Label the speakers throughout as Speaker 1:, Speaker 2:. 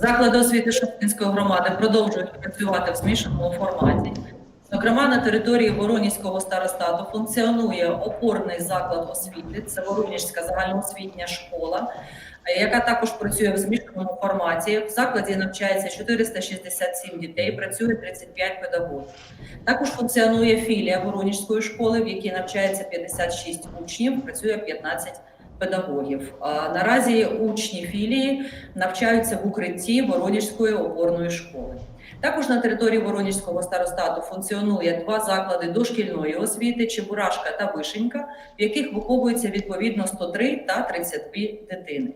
Speaker 1: Заклади освіти Шосткинської громади продовжують працювати в змішаному форматі. Зокрема, на території Воронізького старостату функціонує опорний заклад освіти, це Воронізька загальноосвітня школа, е, яка також працює в змішаному форматі. В закладі навчається 467 дітей, працює 35 педагогів. Також функціонує філія Воронізької школи, в якій навчається 56 учнів, працює 15 педагогів. А Наразі учні філії навчаються в укритті Воронежської опорної школи. Також на території Воронізького старостату функціонує два заклади дошкільної освіти Чебурашка та Вишенька, в яких виховується відповідно 103 та 32 дитини.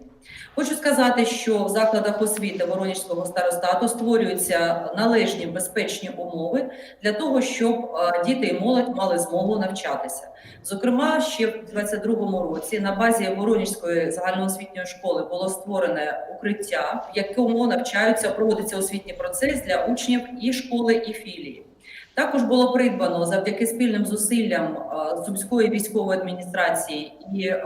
Speaker 1: Хочу сказати, що в закладах освіти Воронізького старостату створюються належні безпечні умови для того, щоб е, діти і молодь мали змогу навчатися. Зокрема, ще в 2022 році на базі Воронізької загальноосвітньої школи було створене укриття, в якому навчаються проводиться освітній процес для учнів і школи, і філії. Також було придбано завдяки спільним зусиллям е, Сумської військової адміністрації і е,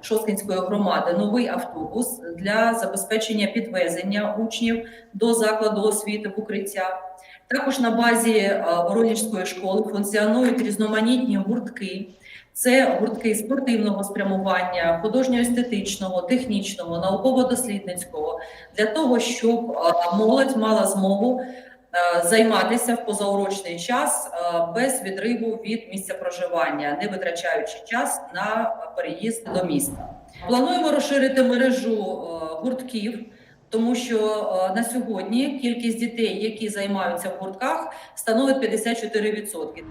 Speaker 1: Шосткинської громади новий автобус для забезпечення підвезення учнів до закладу освіти в укриття. Також на базі е, Воронежської школи функціонують різноманітні гуртки. Це гуртки спортивного спрямування, художньо-естетичного, технічного, науково-дослідницького для того, щоб е, молодь мала змогу е, займатися в позаурочний час е, без відриву від місця проживання, не витрачаючи час на переїзд до міста. Плануємо розширити мережу е, гуртків. Тому що е, на сьогодні кількість дітей, які займаються в гуртках, становить 54%.